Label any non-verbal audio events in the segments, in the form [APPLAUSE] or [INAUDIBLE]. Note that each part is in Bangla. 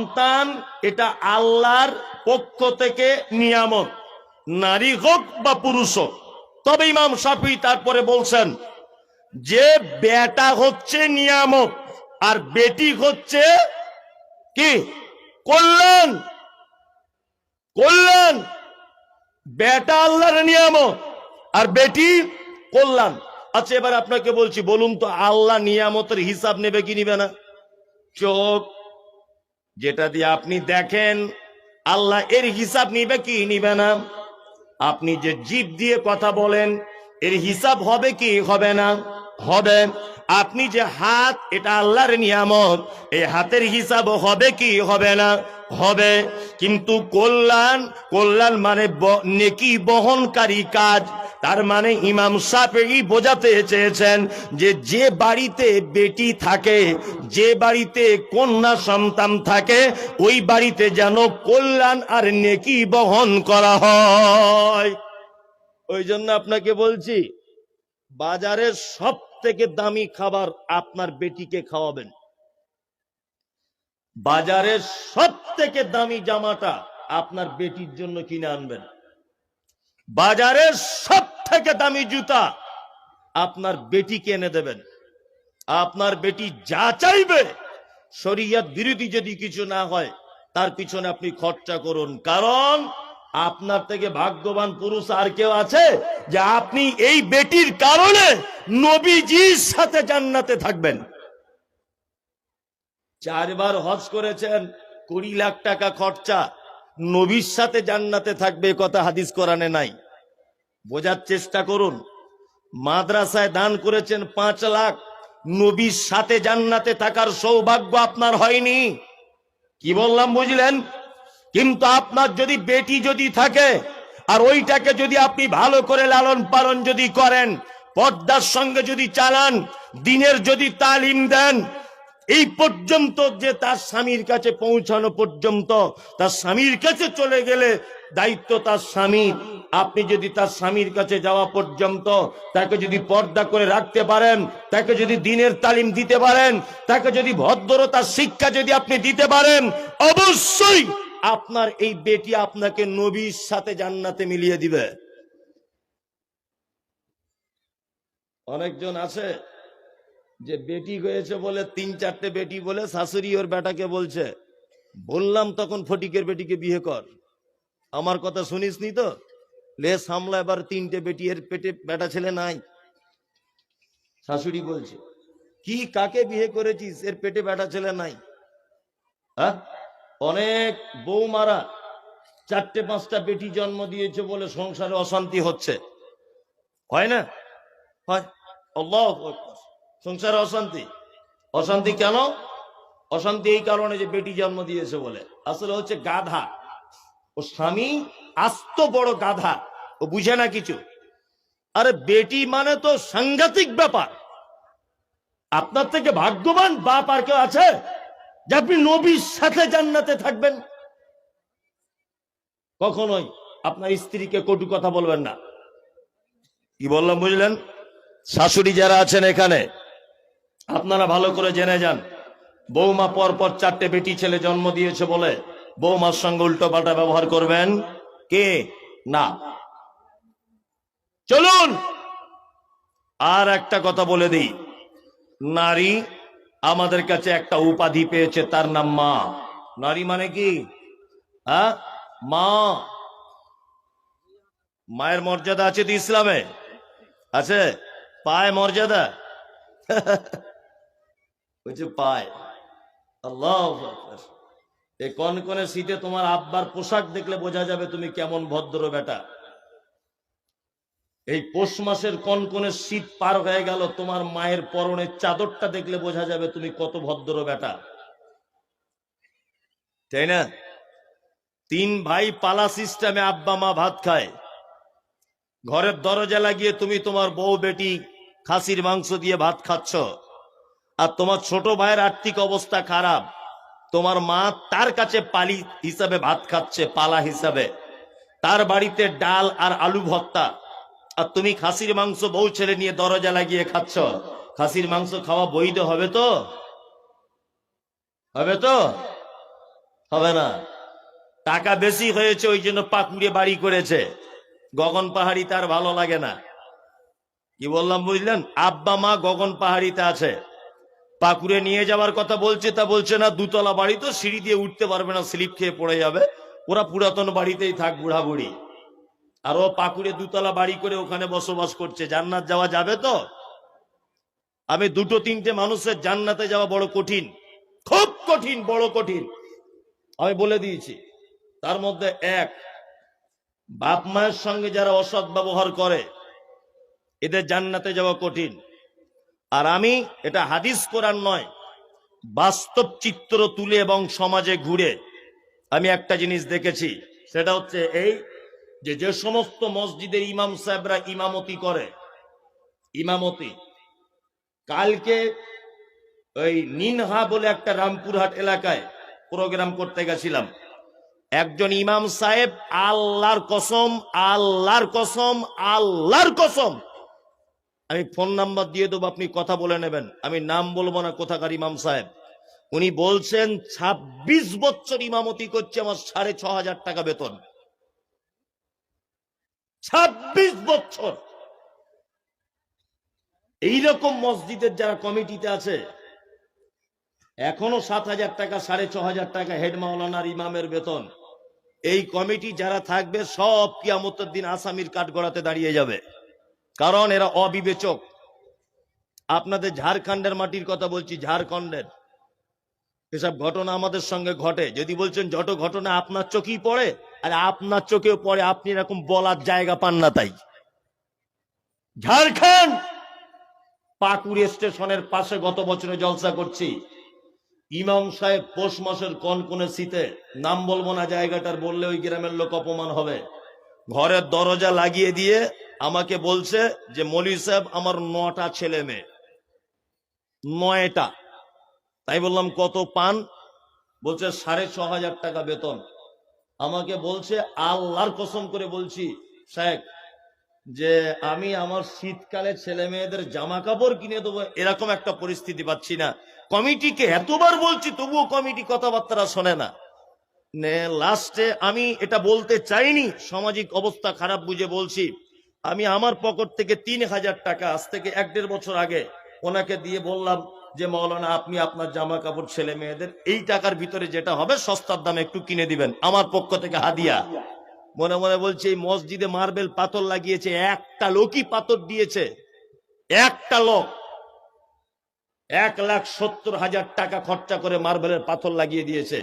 সন্তান, এটা আল্লাহর পক্ষ থেকে নিয়ামত। নারী হোক বা পুরুষ হোক। তবে ইমাম সাফি তারপরে বলছেন, যে বেটা হচ্ছে নিয়ামত, আর বেটি হচ্ছে কি? কল্যাণ। কল্যাণ। বেটা আল্লাহর নিয়ামত, আর বেটি কল্যাণ। আচ্ছা এবার আপনাকে বলছি, বলুন তো আল্লাহ নিয়ামতের হিসাব নেবে কি নিবে না? চোখ যেটা দিয়ে আপনি দেখেন, আল্লাহ এর হিসাব নিবে কি নিবে না। আপনি যে জীব দিয়ে কথা বলেন, এর হিসাব হবে কি হবে না? হবে। আপনি যে হাত, এটা আল্লাহর নিয়ামত, এই হাতের হিসাব হবে কি হবে না? হবে। কিন্তু কল্যাণ কল্যাণ মানে নেকি বহনকারী কাজ। তার মানে ইমাম সাপেই বোঝাতে চেয়েছেন যে যে বাড়িতে বেটি থাকে, যে বাড়িতে কন্যা সন্তান থাকে, ওই বাড়িতে যেন কল্যাণ আর নেকি বহন করা হয়। ওই জন্য আপনাকে বলছি বাজারের সব থেকে দামি খাবার আপনার বেটিকে খাওয়াবেন। বাজারের সব থেকে দামি জামাটা আপনার বেটির জন্য কিনে আনবেন। বাজারের সব থেকে দামি জুতা আপনার বেটিকে এনে দেবেন। আপনার বেটি যা চাইবে, শরিয়াত বিরোধী যদি কিছু না হয়, তার পিছনে আপনি খরচা করুন। কারণ আপনার থেকে ভাগ্যবান পুরুষ আর কেউ আছে যে আপনি এই বেটির কারণে নবীজির সাথে জান্নাতে থাকবেন। চারবার হজ করেছেন, কুড়ি লাখ টাকা খরচা। নবীর সাথে জান্নাতে থাকবে কথা হাদিস কোরআনে নাই। বোঝার চেষ্টা করুন, মাদ্রাসায় দান করেছেন পাঁচ লাখ, নবীর সাথে জান্নাতে থাকার সৌভাগ্য আপনার হয়নি। কি বললাম বুঝলেন? কিন্তু আপনার যদি বেটি যদি থাকে, আর ওইটাকে যদি আপনি ভালো করে লালন পালন যদি করেন, পর্দার সঙ্গে যদি চালান, দিনের যদি তালিম দেন এই পর্যন্ত যে তার স্বামীর কাছে পৌঁছানো পর্যন্ত, তার স্বামীর কাছে চলে গেলে দায়িত্ব তার স্বামীর আপনি যদি তার স্বামীর কাছে যাওয়া পর্যন্ত তাকে যদি পর্দা করে রাখতে পারেন, তাকে যদি দিনের তালিম দিতে পারেন, তাকে যদি ভদ্রতার শিক্ষা যদি আপনি দিতে পারেন, অবশ্যই আপনার এই বেটি আপনাকে নবীর সাথে জান্নাতে মিলিয়ে দিবে। অনেকজন আছে যে বেটি হয়েছে বলে তিন চারটে বেটি বলে শাশুড়ি ওর বেটাকে বলছে, বললাম তখন ফটিকের বেটিকে বিয়ে কর। আমার কথা শুনিসনি তো? লে সামলা এবার তিনটে বেটি, এর পেটে বেটা ছেলে নাই। শাশুড়ি বলছে, কি, কাকে বিয়ে করেছিস? এর পেটে বেটা ছেলে নাই। হ্যাঁ? অনেক বৌমারা চারটে পাঁচটা বেটি জন্ম দিয়েছে বলে সংসারে অশান্তি হচ্ছে। হয় না? হয়। আল্লাহ সংসারে অশান্তি। অশান্তি কেন? অশান্তি এই কারণে যে বেটি জন্ম দিয়েছে বলে। আসলে হচ্ছে গাধা। ও স্বামী আস্ত বড় গাধা। ও বুঝে না কিছু। আরে বেটি মানে তো সাংঘাতিক ব্যাপার। আপনার থেকে ভাগ্যবান বাপ আর কেউ আছে? যে আপনি নবীর সাথে জান্নাতে থাকবেন। কখনোই আপনার স্ত্রীকে কটু কথা বলবেন না। কি বললাম বুঝলেন? শাশুড়ি যারা আছেন এখানে আপনারা ভালো করে জেনে যান। বৌমা পর পর চারটে বেটি ছেলে জন্ম দিয়েছে বলে বৌমার সঙ্গে উল্টো পাল্টা ব্যবহার করবেন? কে? না। চলুন! আর একটা কথা বলে দিই। নারী আমাদের কাছে একটা উপাধি পেয়েছে, তার নাম মা। নারী মানে কি? হ্যাঁ? মা। মায়ের মর্যাদা আছে তো ইসলামে? আছে? পায় মর্যাদা? [LAUGHS] বলছে পায়। আল্লাহ এই কোন কোন সিটে তোমার আব্বার পোশাক দেখলে বোঝা যাবে তুমি কেমন ভদ্র বেটা। এই পৌষ মাসের কোন কোন শীত পার হয়ে গেল, তোমার মায়ের পরনের চাদরটা দেখলে বোঝা যাবে তুমি কত ভদ্র বেটা। তাই না? তিন ভাই পালা সিস্টেমে আব্বা মা ভাত খায়। ঘরের দরজা লাগিয়ে তুমি তোমার বউ বেটি খাসির মাংস দিয়ে ভাত খাচ্ছ। আর তোমার ছোট ভাইয়ের আর্থিক অবস্থা খারাপ। তোমার মা তার কাছে পালি হিসাবে ভাত খাচ্ছে, পালা হিসাবে। তার বাড়িতে ডাল আর আলু ভর্তা। আর তুমি খাসির মাংস বউ ছেলে নিয়ে দরজা লাগিয়ে খাচ্ছ। খাসির মাংস খাওয়া বৈধ হবে তো? হবে তো? হবে না। টাকা বেশি হয়েছে, ওই জন্য পাকুড়ে বাড়ি করেছে। গগন পাহাড়ি তার ভালো লাগে না। কি বললাম বুঝলেন? আব্বা মা গগন পাহাড়িতে আছে। পাকুড়ে নিয়ে যাওয়ার কথা বলছে, তা বলছে না, দুতলা বাড়ি তো সিঁড়ি দিয়ে উঠতে পারবে না, স্লিপ খেয়ে পড়ে যাবে। ওরা পুরাতন বাড়িতেই থাক বুড়া বুড়ি আর ও পাকুড়ে দুতলা বাড়ি করে ওখানে বসবাস করছে, জান্নাত যাওয়া যাবে তো? আমি দুটো তিনটে মানুষের জান্নাতে যাওয়া বড় কঠিন, খুব কঠিন, বড় কঠিন। আমি বলে দিয়েছি, তার মধ্যে এক, বাপ মায়ের সঙ্গে যারা অসৎ ব্যবহার করে, এদের জান্নাতে যাওয়া কঠিন। আর আমি, এটা হাদিস করার নয়, বাস্তব চিত্র তুলে এবং সমাজে ঘুরে আমি একটা জিনিস দেখেছি, সেটা হচ্ছে এই যে যে সমস্ত মসজিদের ইমাম সাহেবরা ইমামতি করে, ইমামতি। কালকে ওই নিনহা বলে একটা রামপুরহাট এলাকায় প্রোগ্রাম করতে গেছিলাম। একজন ইমাম সাহেব, আল্লাহর কসম আল্লাহর কসম আল্লাহর কসম আমি ফোন নাম্বার দিয়ে দেবো, আপনি কথা বলে নেবেন। আমি নাম বলব না কোথাকার ইমাম সাহেব। উনি বলছেন ২৬ বছর ইমামতি করছে আমার সাড়ে ছ হাজার টাকা বেতন। ২৬ বছর! এইরকম মসজিদের যারা কমিটিতে আছে, এখনও সাত হাজার টাকা, সাড়ে ছ হাজার টাকা হেড মাওলানার ইমামের বেতন। এই কমিটি যারা থাকবে, সব কিয়ামতের দিন আসামির কাঠগড়াতে দাঁড়িয়ে যাবে। কারণ এরা অবিবেচক। আপনাদের ঝাড়খণ্ডের মাটির কথা বলছি, ঝাড়খণ্ডের। এসব ঘটনা আমাদের সঙ্গে ঘটে। যদি বলছেন যত ঘটনা আপনার চোখেই পড়ে? আর, আপনার চোখেও পড়ে, আপনি এরকম বলার জায়গা পান না তাই। ঝাড়খণ্ড! পাকুড়ি স্টেশনের পাশে গত বছরে জলসা করছি। ইমাম সাহেব পৌষ মাসের কোন কোন শীতে, নাম বলব না জায়গাটার, বললে ওই গ্রামের লোক অপমান হবে। ঘরের দরজা লাগিয়ে দিয়ে আমাকে বলছে যে মলি সাহেব, আমার নটা ছেলে মেয়ে। নয়টা। তাই বললাম, কত পান? বলছে, সাড়ে ছ হাজার টাকা বেতন। আমাকে বলছে, আল্লাহর কসম করে বলছি, সাহেব, যে আমি আমার শীতকালে ছেলে মেয়েদের জামা কাপড় কিনে দেবো, এরকম একটা পরিস্থিতি পাচ্ছি না। কমিটিকে এতবার বলছি, তবুও কমিটি কথাবার্তা শোনে না, লাস্টে আমি এটা বলতে চাইনি, সামাজিক অবস্থা খারাপ বুঝে বলছি। আমি আমার পকেট থেকে তিন হাজার টাকা আজ থেকে এক দেড় বছর আগে ওনাকে দিয়ে বললাম যে, মৌলানা, আপনি আপনার জামা কাপড় ছেলে মেয়েদের এই টাকার ভিতরে যেটা হবে সস্তার দামে একটু কিনে দিবেন। আমার পক্ষ থেকে হাদিয়া। মনে মনে বলছে, এই মসজিদে মার্বেল পাথর লাগিয়েছে, একটা লোকই পাথর দিয়েছে, একটা লোক। এক লাখ সত্তর হাজার টাকা খরচা করে মার্বেলের পাথর লাগিয়ে দিয়েছে।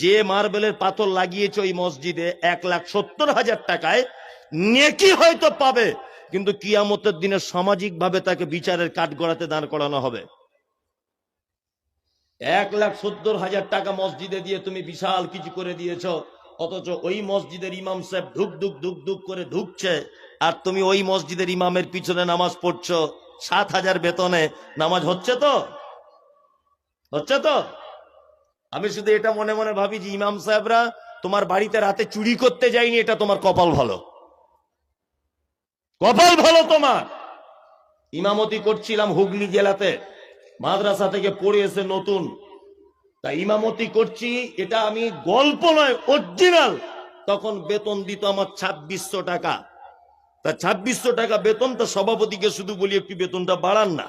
যে মার্বেলের পাথর লাগিয়েছে ওই মসজিদে এক লাখ সত্তর হাজার টাকায় নেকি হয়তো পাবে, কিন্তু কিয়ামতের দিনে সামাজিক ভাবে তাকে বিচারের কাঠ গড়াতে দাঁড় করানো হবে। এক লাখ সত্তর হাজার টাকা মসজিদে দিয়ে তুমি বিশাল কিছু করে দিয়েছ, অথচ ওই মসজিদের ইমাম সাহেব ধুক ধুক ধুক ধুক করে ঢুকছে আর তুমি ওই মসজিদের ইমামের পিছনে নামাজ পড়ছো, সাত হাজার বেতনে। নামাজ হচ্ছে তো? হচ্ছে তো? আমি শুধু এটা মনে মনে ভাবি যে ইমাম সাহেবরা তোমার বাড়িতে রাতে চুরি করতে যায়নি, এটা তোমার কপাল ভালো। কপাল ভালো তোমার। ইমামতি করছিলাম হুগলি জেলাতে, মাদ্রাসা থেকে পড়ে এসে নতুন। তা ইমামতি করছি, এটা আমি গল্প নয় অরিজিনাল তখন বেতন দিত আমার ছাব্বিশশো টাকা। তা ছাব্বিশশো টাকা বেতন, তো সভাপতিকে শুধু বলি একটু বেতনটা বাড়ান না।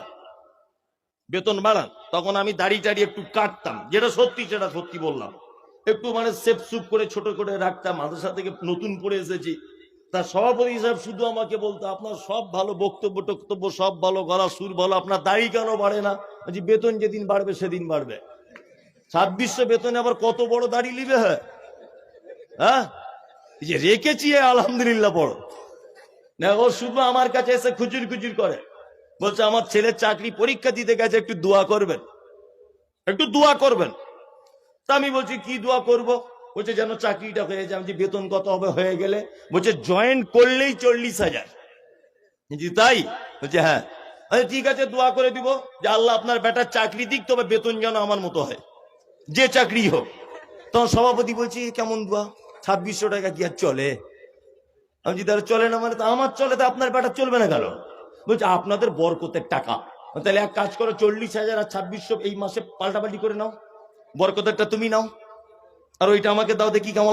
বেতন বাড়ান। তখন আমি দাড়ি টাড়ি একটু কাটতাম। যেটা সত্যি, সেটা সত্যি বললাম। একটু মানে সেপ সুপ করে, ছোট করে রাখতাম। মাদ্রাসা থেকে নতুন পড়ে এসেছি। তা সভাপতি সাহেব শুধু আমাকে বলতো আপনার সব ভালো বক্তব্য টক্তব্য সব ভালো গলা সুর ভালো আপনার দাড়ি কেন বাড়ে না? বলছি, বেতন যেদিন বাড়বে সেদিন বাড়বে। ছাব্বিশশো বেতনে আবার কত বড় দাড়ি নিবে হ্যাঁ? হ্যাঁ? যে রেখেছি আলহামদুলিল্লাহ বড়। না ও শুধু আমার কাছে এসে খুচুর খুচুর করে। বলছে আমার ছেলের চাকরি পরীক্ষা দিতে গেছে একটু দোয়া করবেন। একটু দোয়া করবেন। তা আমি বলছি কি দোয়া করব? বলছে যেন চাকরিটা হয়ে যায়। বলছি, বেতন কত হবে? হয়ে গেলে। বলছে জয়েন করলেই চল্লিশ হাজার। জি তাই? বলছে হ্যাঁ। আচ্ছা ঠিক আছে দোয়া করে দিব যে আল্লাহ আপনার বেটার চাকরি দিক তবে বেতন যেন আমার মতো হয়। যে চাকরি হোক। তখন সভাপতি বলছি কেমন দোয়া? ছাব্বিশশো টাকা কি আর চলে? আমি যদি তাহলে চলে না মানে তো আমার চলে তো আপনার বেটা চলবে না কেন? বলছে আপনাদের বরকতের টাকা। তাহলে এক কাজ করো চল্লিশ হাজার আর ছাব্বিশশো এই মাসে পাল্টাপাল্টি করে নাও। বরকতেরটা তুমি নাও। আর ওইটা আমাকে দাও দেখি কেমন